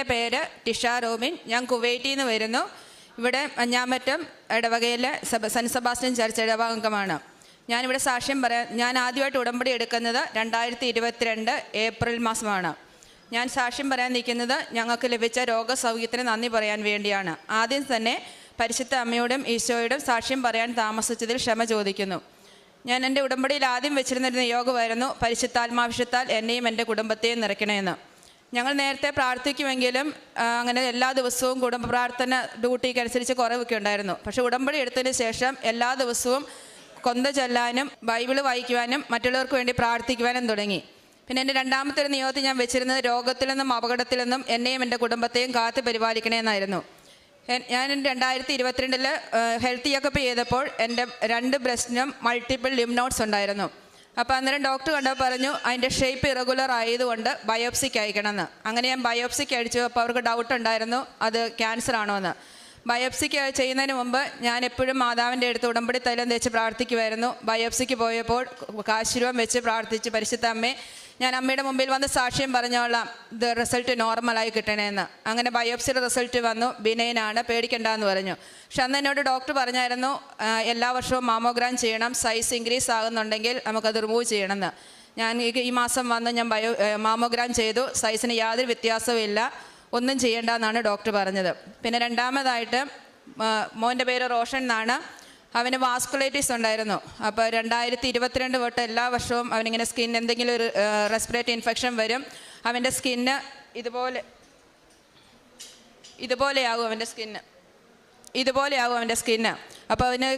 എന്റെ പേര് ടിഷ റോബിൻ. ഞാൻ കുവൈറ്റിൽ നിന്ന് വരുന്നു. ഇവിടെ മഞ്ഞാമറ്റം ഇടവകയിലെ സെന്റ് സെബാസ്റ്റ്യൻ ചർച്ച് ഇടവാംഗമാണ് ഞാനിവിടെ സാക്ഷ്യം പറയാൻ ഞാൻ ആദ്യമായിട്ട് ഉടമ്പടി എടുക്കുന്നത് രണ്ടായിരത്തി ഇരുപത്തിരണ്ട് ഏപ്രിൽ മാസമാണ്. ഞാൻ സാക്ഷ്യം പറയാൻ നിൽക്കുന്നത് ഞങ്ങൾക്ക് ലഭിച്ച രോഗസൗഖ്യത്തിന് നന്ദി പറയാൻ വേണ്ടിയാണ്. ആദ്യം തന്നെ പരിശുദ്ധ അമ്മയോടും ഈശോയോടും സാക്ഷ്യം പറയാൻ താമസിച്ചതിൽ ക്ഷമ ചോദിക്കുന്നു. ഞാൻ എന്റെ ഉടമ്പടിയിൽ ആദ്യം വെച്ചിരുന്നൊരു നിയോഗമായിരുന്നു പരിശുദ്ധാത്മാവിഷത്താൽ എന്നെയും എന്റെ കുടുംബത്തെയും നിറയ്ക്കണമെന്ന് ഞങ്ങൾ നേരത്തെ പ്രാർത്ഥിക്കുമെങ്കിലും അങ്ങനെ എല്ലാ ദിവസവും കുടുംബ പ്രാർത്ഥന ഡ്യൂട്ടിക്ക് അനുസരിച്ച് കുറവൊക്കെ ഉണ്ടായിരുന്നു. പക്ഷേ ഉടമ്പടി എടുത്തതിന് ശേഷം എല്ലാ ദിവസവും കൊന്ത ചൊല്ലാനും ബൈബിൾ വായിക്കുവാനും മറ്റുള്ളവർക്ക് വേണ്ടി പ്രാർത്ഥിക്കുവാനും തുടങ്ങി. പിന്നെ എന്റെ രണ്ടാമത്തെ ഒരു നിയോഗത്തിൽ ഞാൻ വെച്ചിരുന്നത് രോഗത്തിൽ നിന്നും അപകടത്തിൽ നിന്നും എന്നെയും എന്റെ കുടുംബത്തെയും കാത്തു പരിപാലിക്കണമെന്നായിരുന്നു ഞാൻ രണ്ടായിരത്തി ഇരുപത്തിരണ്ടിൽ ഹെൽത്ത് ചെക്കപ്പ് ചെയ്തപ്പോൾ എന്റെ രണ്ട് ബ്രസ്റ്റിനും മൾട്ടിപ്പിൾ ലിംനോട്ട്സ് ഉണ്ടായിരുന്നു. അപ്പോൾ അന്നേരം ഡോക്ടർ കണ്ടപ്പോൾ പറഞ്ഞു അതിന്റെ ഷേപ്പ് ഇറഗുലർ ആയതുകൊണ്ട് ബയോപ്സിക്ക് അയക്കണമെന്ന്. അങ്ങനെ ഞാൻ ബയോപ്സിക്ക് അയച്ചു അപ്പോൾ അവർക്ക് ഡൗട്ട് ഉണ്ടായിരുന്നു അത് ക്യാൻസർ ആണോ എന്ന്. ബയോപ്സിക്ക് ചെയ്യുന്നതിന് മുമ്പ് ഞാൻ എപ്പോഴും മാതാവിന്റെ അടുത്ത് ഉടമ്പടി തൈലം തേച്ച് പ്രാർത്ഥിക്കുമായിരുന്നു ബയോപ്സിക്ക് പോയപ്പോൾ കാശുരൂപം വെച്ച് പ്രാർത്ഥിച്ച് പരിശുദ്ധ അമ്മേ ഞാൻ അമ്മയുടെ മുമ്പിൽ വന്ന് സാക്ഷ്യം പറഞ്ഞോളാം. ഇത് റിസൾട്ട് നോർമലായി കിട്ടണേന്ന്. അങ്ങനെ ബയോപ്സിയുടെ റിസൾട്ട് വന്നു. ബിനൈനാണ് പേടിക്കണ്ടെന്ന് പറഞ്ഞു. പക്ഷെ അന്ന് എന്നോട് ഡോക്ടർ പറഞ്ഞായിരുന്നു എല്ലാ വർഷവും മാമോഗ്രാം ചെയ്യണം. സൈസ് ഇൻക്രീസ് ആകുന്നുണ്ടെങ്കിൽ നമുക്കത് റിമൂവ് ചെയ്യണമെന്ന്. ഞാൻ ഈ മാസം വന്ന് ഞാൻ ബയോ മാമോഗ്രാം ചെയ്തു. സൈസിന് യാതൊരു വ്യത്യാസവും ഇല്ല. ഒന്നും ചെയ്യേണ്ടെന്നാണ് ഡോക്ടർ പറഞ്ഞത്. പിന്നെ രണ്ടാമതായിട്ട് മോന്റെ പേര് റോഷൻ എന്നാണ്. അവന് വാസ്കുലൈറ്റിസ് ഉണ്ടായിരുന്നു. അപ്പോൾ രണ്ടായിരത്തി ഇരുപത്തിരണ്ട് തൊട്ട് എല്ലാ വർഷവും അവനിങ്ങനെ സ്കിൻ എന്തെങ്കിലും ഒരു റെസ്പിറേറ്ററി ഇൻഫെക്ഷൻ വരും. അവന്റെ സ്കിന്ന് ഇതുപോലെ ഇതുപോലെയാകും അവന്റെ സ്കിന്ന് ഇതുപോലെയാകും അവന്റെ സ്കിന്ന് അപ്പോൾ അവന്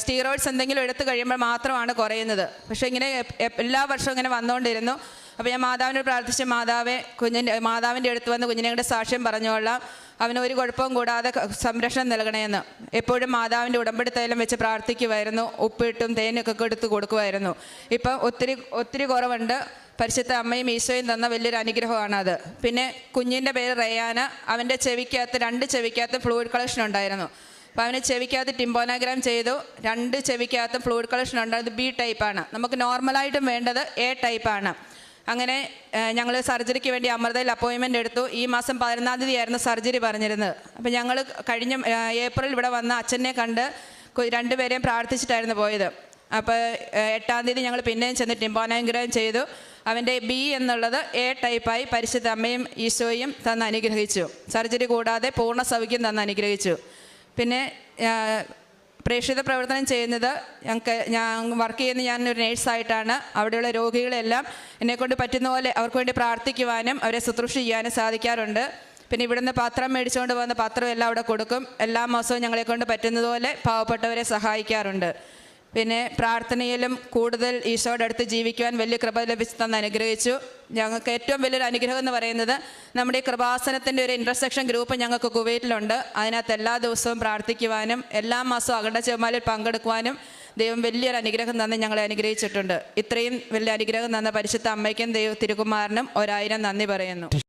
സ്റ്റീറോയിഡ്സ് എന്തെങ്കിലും എടുത്തു കഴിയുമ്പോൾ മാത്രമാണ് കുറയുന്നത്. പക്ഷേ ഇങ്ങനെ എല്ലാ വർഷവും ഇങ്ങനെ വന്നുകൊണ്ടിരുന്നു അപ്പോൾ ഞാൻ മാതാവിനോട് പ്രാർത്ഥിച്ച മാതാവെ കുഞ്ഞിന്റെ മാതാവിന്റെ അടുത്ത് വന്ന് കുഞ്ഞിനെ സാക്ഷ്യം പറഞ്ഞോളാം അവന് ഒരു കുഴപ്പവും കൂടാതെ സംരക്ഷണം നൽകണമെന്ന് എപ്പോഴും മാതാവിന്റെ ഉടമ്പടി വെച്ച് പ്രാർത്ഥിക്കുമായിരുന്നു ഉപ്പിട്ടും തേനൊക്കെ എടുത്ത് കൊടുക്കുമായിരുന്നു ഇപ്പം ഒത്തിരി ഒത്തിരി കുറവുണ്ട്. പരിശുദ്ധ അമ്മയും ഈശോയും തന്ന വലിയൊരു അനുഗ്രഹമാണ് അത് പിന്നെ കുഞ്ഞിന്റെ പേര് റയാന. അവന്റെ ചെവിക്കകത്ത് രണ്ട് ചെവിക്കകത്ത് ഫ്ലൂയിഡ് കളക്ഷൻ ഉണ്ടായിരുന്നു. അപ്പോൾ അവന് ചെവിക്കകത്ത് ടിംബോനാഗ്രാം ചെയ്തു. രണ്ട് ചെവിക്കകത്തും ഫ്ലൂയിഡ് കളക്ഷൻ ഉണ്ടായത് ബി ടൈപ്പാണ്. നമുക്ക് നോർമലായിട്ടും വേണ്ടത് എ ടൈപ്പാണ്. അങ്ങനെ ഞങ്ങൾ സർജറിക്ക് വേണ്ടി അമൃതയിൽ അപ്പോയിൻമെന്റ് എടുത്തു. ഈ മാസം പതിനൊന്നാം തീയതി ആയിരുന്നു സർജറി പറഞ്ഞിരുന്നത്. അപ്പോൾ ഞങ്ങൾ കഴിഞ്ഞ ഏപ്രിൽ ഇവിടെ വന്ന അച്ഛനെ കണ്ട് രണ്ടുപേരെയും പ്രാർത്ഥിച്ചിട്ടായിരുന്നു പോയത്. അപ്പോൾ എട്ടാം തീയതി ഞങ്ങൾ പിന്നെയും ചെന്ന് ടിംബാനാഗ്രഹം ചെയ്തു. അവന്റെ ബി എന്നുള്ളത് എ ടൈപ്പായി പരിശുദ്ധ അമ്മയും ഈശോയും തന്ന് അനുഗ്രഹിച്ചു. സർജറി കൂടാതെ പൂർണ സൗഖ്യം തന്ന് അനുഗ്രഹിച്ചു. പിന്നെ പ്രേക്ഷിത പ്രവർത്തനം ചെയ്യുന്നത് ഞങ്ങൾക്ക് ഞാൻ വർക്ക് ചെയ്യുന്ന ഞാൻ ഒരു നേഴ്സായിട്ടാണ് അവിടെയുള്ള രോഗികളെല്ലാം എന്നെക്കൊണ്ട് പറ്റുന്ന പോലെ അവർക്ക് വേണ്ടി പ്രാർത്ഥിക്കുവാനും അവരെ ശുശ്രൂഷ ചെയ്യാനും സാധിക്കാറുണ്ട്. പിന്നെ ഇവിടുന്ന് പത്രം മേടിച്ചുകൊണ്ട് പോകുന്ന പത്രം എല്ലാം അവിടെ കൊടുക്കും. എല്ലാ മാസവും ഞങ്ങളെക്കൊണ്ട് പറ്റുന്നതുപോലെ പാവപ്പെട്ടവരെ സഹായിക്കാറുണ്ട്. പിന്നെ പ്രാർത്ഥനയിലും കൂടുതൽ ഈശോയുടെ അടുത്ത് ജീവിക്കുവാൻ വലിയ കൃപ ലഭിച്ചു തന്ന് അനുഗ്രഹിച്ചു. ഞങ്ങൾക്ക് ഏറ്റവും വലിയൊരു അനുഗ്രഹം എന്ന് പറയുന്നത് നമ്മുടെ ഈ കൃപാസനത്തിന്റെ ഒരു ഇന്റർസെക്ഷൻ ഗ്രൂപ്പ് ഞങ്ങൾക്ക് കുവൈറ്റിലുണ്ട്. അതിനകത്ത് എല്ലാ ദിവസവും പ്രാർത്ഥിക്കുവാനും എല്ലാ മാസവും അകണ്ട ചെമ്മാലിൽ പങ്കെടുക്കുവാനും ദൈവം വലിയൊരു അനുഗ്രഹം തന്ന് ഞങ്ങളെ അനുഗ്രഹിച്ചിട്ടുണ്ട്. ഇത്രയും വലിയ അനുഗ്രഹം തന്ന പരിശുദ്ധ അമ്മയ്ക്കും ദൈവ തിരുകുമാറിനും ഒരായിരം നന്ദി പറയുന്നു.